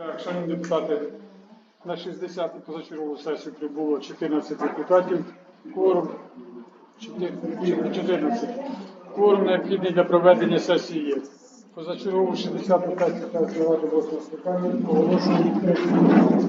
Так, шановні депутати, на 60-ту позачергову сесію прибуло 14 депутатів. Кворум 14. Кворум необхідний для проведення сесії є. Позачергову 60-ту сесію Ради 8 скликання оголошую відкритою.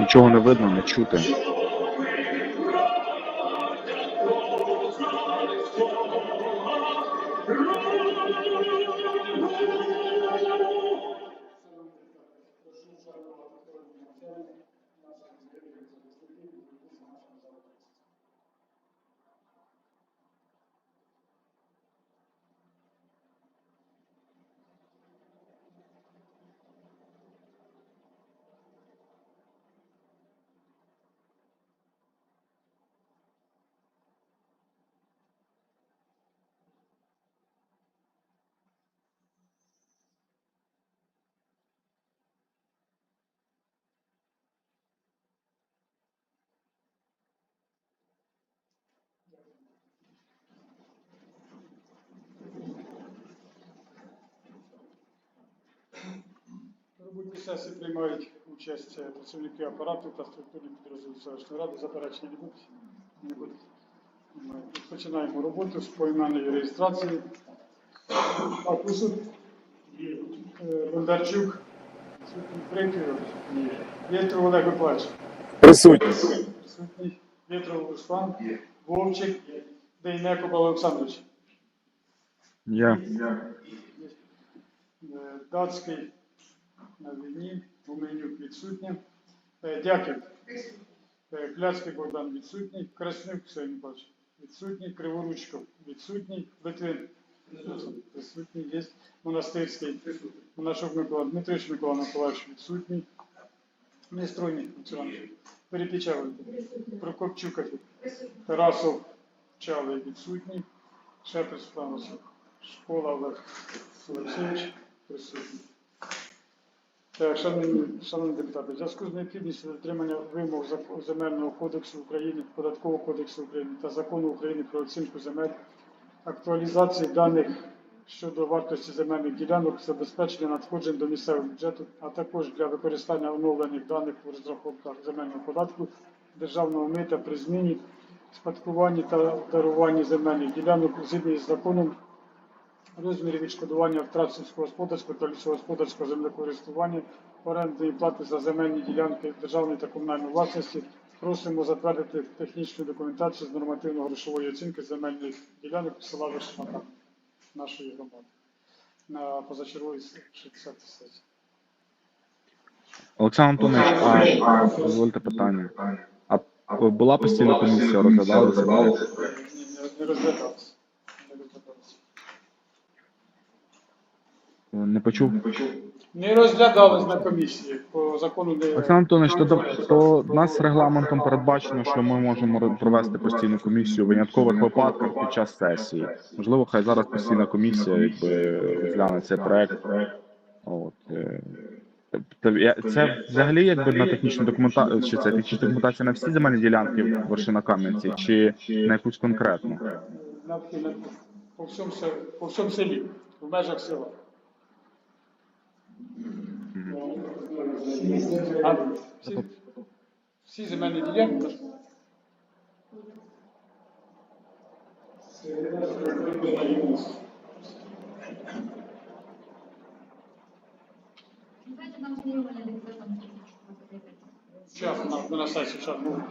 Нічого не видно, не чути. Сесії приймають участь е, працівники апарату та структурні підрозділи селищної ради. Заперечення не буде. Немає. Починаємо роботу з поіменної реєстрації. Акусов, е, Бондарчук, Прикрив, Вєтров Олег Миколаївич, Присутні. присутній, Вєтров Руслан, Вовчик, Дейнеко Павло Олександрович, Я. Е, Датський на війні, Гуменюк відсутня, Е, Дяків, Е, Кляцький Богдан відсутній, Краснюк Ксеній Миколаївич відсутній, Криворучко відсутній, Литвин присутній, є, Монастирський, Монашок Микола Дмитрович Микола Миколаївич відсутній, Нестройний Олександр, Перепічавий, Прокопчук, Тарасов Чалий відсутній, Шепець Павлович, Школа Олег Олексійович присутній. Шановні, шановні депутати, в зв'язку з необхідністю дотримання вимог Земельного кодексу України, Податкового кодексу України та Закону України про оцінку земель, актуалізації даних щодо вартості земельних ділянок, забезпечення надходжень до місцевого бюджету, а також для використання оновлених даних у розрахунках земельного податку, державного мита при зміні, спадкуванні та даруванні земельних ділянок згідно із законом розмірі відшкодування втрат сільськогосподарського та лісогосподарського землекористування, орендної плати за земельні ділянки державної та комунальної власності. Просимо затвердити технічну документацію з нормативно-грошової оцінки земельних ділянок села Вишмата нашої громади на позачерговій 60 сесії. Олександр Антонович, а дозвольте питання. А була постійна комісія, розглядали це? Ні, не, не Не почув? Не розглядалось на комісії по закону не Олександр Антонович, то, то, то нас регламентом передбачено, що ми можемо провести постійну комісію в виняткових випадках під час сесії. Можливо, хай зараз постійна комісія якби розгляне цей проект. От, е, Це взагалі якби на технічну документацію, чи це технічна документація на всі земельні ділянки в Вершинокам'янці, чи на якусь конкретну? На, по всьому селі, в межах села. А, всі, всі земельні ділянки. Давайте нам знайомлення депутатам тисячу пропозицій. Зараз на, на сесію, зараз ну.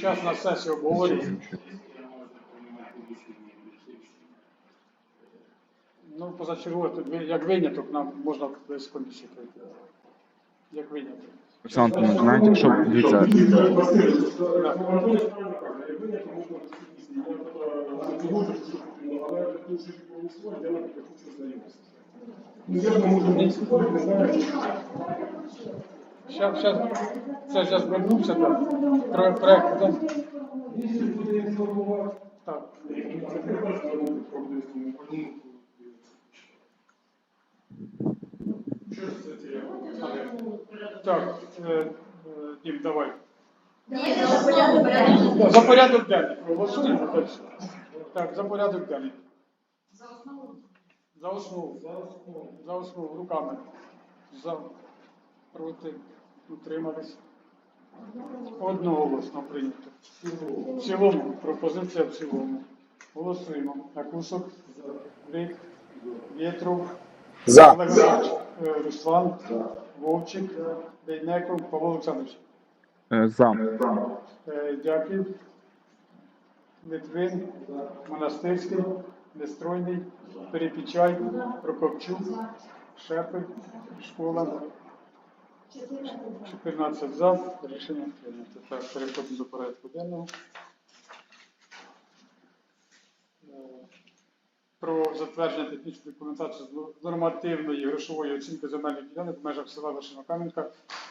Зараз на сесію обговорюємо. Ви- як виняток нам можна без комісії пройти. Як виняток. Олександр Антонович, навіть якщо дивіться, Щас, щас, це зараз вернувся. Про проект, так? Так. Так, е, е, Дім, давай. За порядок. Денний. Голосуємо. так. Так, за порядок денний. За основу. За основу. За основу руками. За проти. Утримались. Одноголосно прийнято. В цілому. Пропозиція в цілому. Голосуємо. Акусок. Рик. Вєтров. За. Олег Іванович, е, Руслан. Вовчик. Дейнеков. Павло Олександрович. е, за. Е, Дякую. Литвин, Монастирський, Нестройний, Перепічай, Прокопчук, Шепель, Школа. 14 за. Рішення прийнято. Так, переходимо до порядку денного. Про затвердження технічної документації з нормативної грошової оцінки земельних ділянок в межах села Вершинокам'янка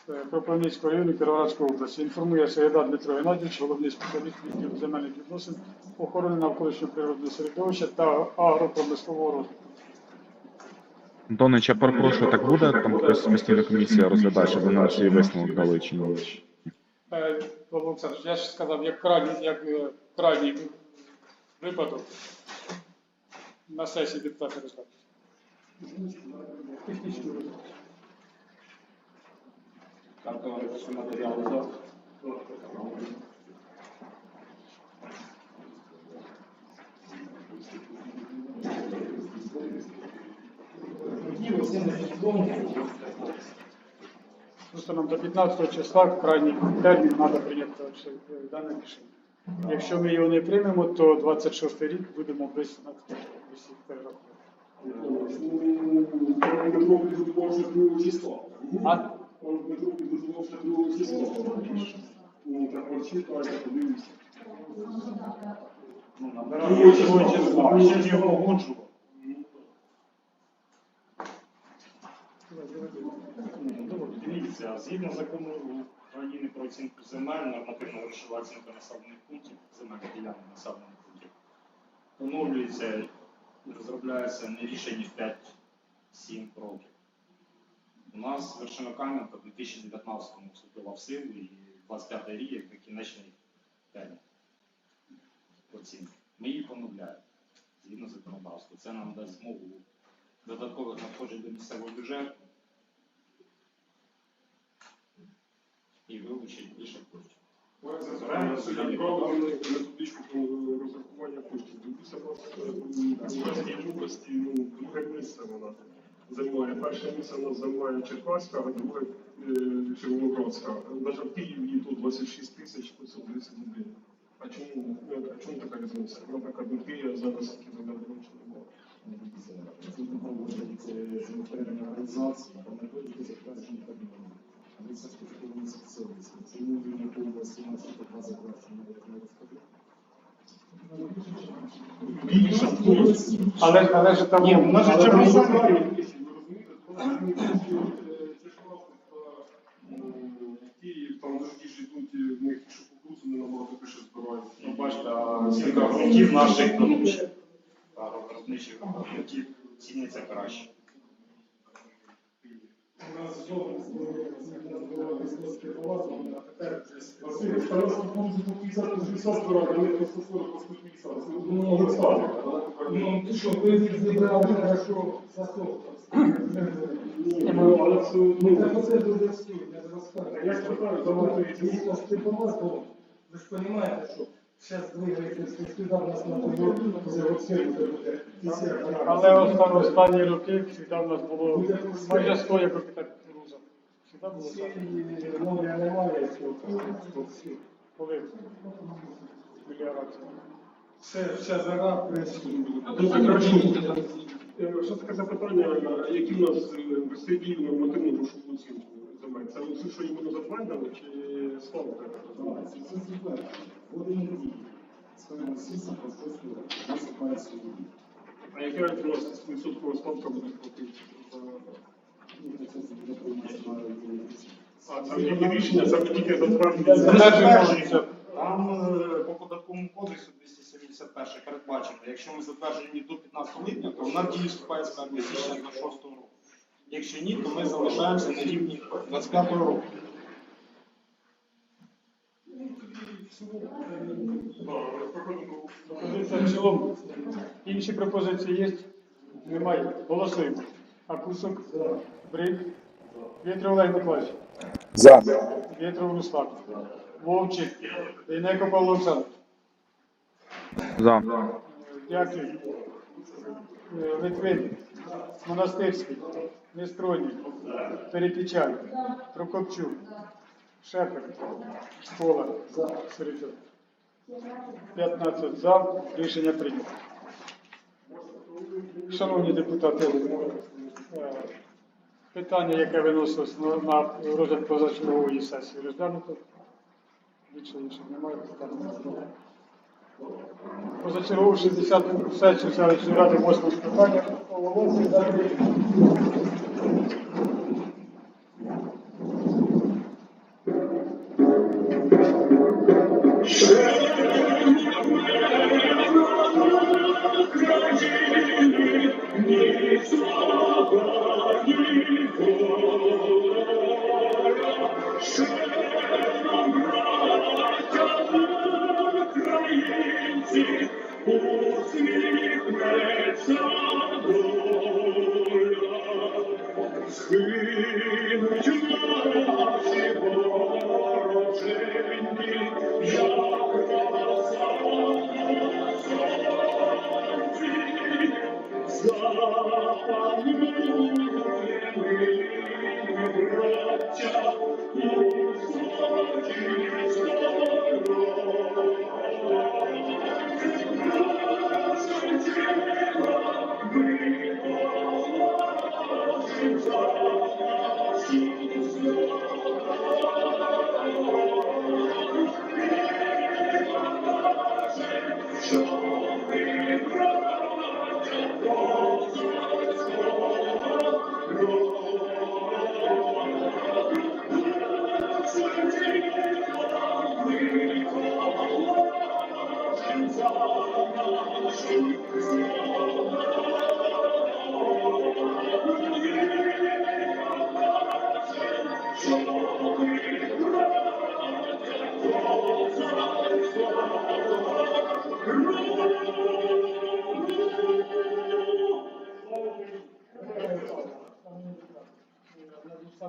е, Кропивницького району Кіровоградської області. Інформує Середа Дмитро Геннадійович, головний спеціаліст відділу земельних відносин, охорони навколишнього природного середовища та агропромислового розвитку. Я перепрошую, так буде там хтось постійна комісія розглядає, щоб вони на свій висновок дали чи ні? Е, Павло Олександрович, я ж сказав, як крайній, як е, крайній випадок на сесії депутати розглядати. Технічний випадок. Просто нам до 15 числа в крайній термін треба прийняти е, дане рішення. Якщо ми його не приймемо, то 26 рік будемо без Дивіться, згідно закону України про оцінку земель, нормативна грошова оцінка населених пунктів, земельних ділянок населених пунктів, оновлюється розробляється не рішення ніж 5-7 років. У нас Вершинокам'янка в 2019-му вступила в силу і 25 рік як кінечний термін оцінки. Ми її поновляємо згідно законодавства. Це нам дасть змогу додаткових надходжень до місцевого бюджету. і вилучить більше коштів. Правильно, методичку про розрахування коштів. Друге місце вона займає. Перше місце вона займає Черкаська, а друге Червоноградська. Навіть в Києві тут 26 тисяч 530 гривень. А чому, а чому така різниця? Наприклад, в Києві зараз такі земельні гроші немає. організації та методики затвердження Кабміну. Але це специфічні спеціалісти. Чому він не був 18 та затвердження, як не розповів? Але, але ж там... Ні, у нас же але там- Ви розумієте, Київ, там дорогі ж в них що кукурудзу не набагато більше збирають. Ну, бачите, а оцінка ґрунтів наших та виробничих ґрунтів ціняться краще. У нас було військовське палацу, а тепер Василь, Старостський фонд за 50 по 60 збирати, вони по 140, по 150. Це ну. Ну, ти що, ви зібрали, хорошо, за сто. Ні, але це, ну, Це це дуже всі, я я спитаю, давайте, палацу, ви ж розумієте, що нас на тому. Але оста- останні роки завжди в нас було майже 100 як капітан Руза. Завжди було так. Моря немає, цього. Коли мільярд. Все, вся зара. Е, Що таке запитання, які в нас е, сидів нормативну грошову оцінку земель? Це оце, що йому затвердили, чи висипається люди. А яка у нас відсоткова ставка буде платити? А це тільки рішення, це ви тільки затвердження. Там е, по податковому кодексу 271 передбачено, якщо ми затверджені до 15 липня, то вона в дію вступає з 1 січня 26 року. Якщо ні, то ми залишаємося на рівні 25 року. Пропозиція в цілому. Інші пропозиції є? Немає. Голосуємо. Акусок. Брик. Вітров Олег Миколаївич. За. Вітров Руслан. Вовчик. Дейнеко Павло Олександрович. За. Дякую. Е, Литвин, Монастирський, Нестроній, Перепічай, Прокопчук, Шепер, Школа, Середюк. 15 за. Рішення прийнято. Шановні депутати, е, питання, яке виносилось на розгляд позачергової сесії, розглянуто. Більше інших немає. Позачергову 60-ту сесію селищної ради 8 скликання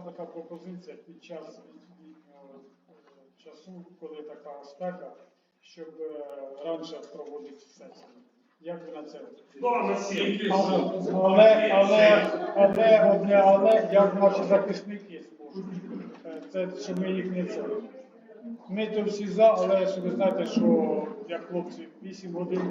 така пропозиція під час е, часу, коли така спека, щоб е, раніше проводити сесію. Як ви на це? Але, але, але, одне, але, як наші захисники зможуть. Е, Це, що ми їх не це. Ми то всі за, але що ви знаєте, що як хлопці 8 годин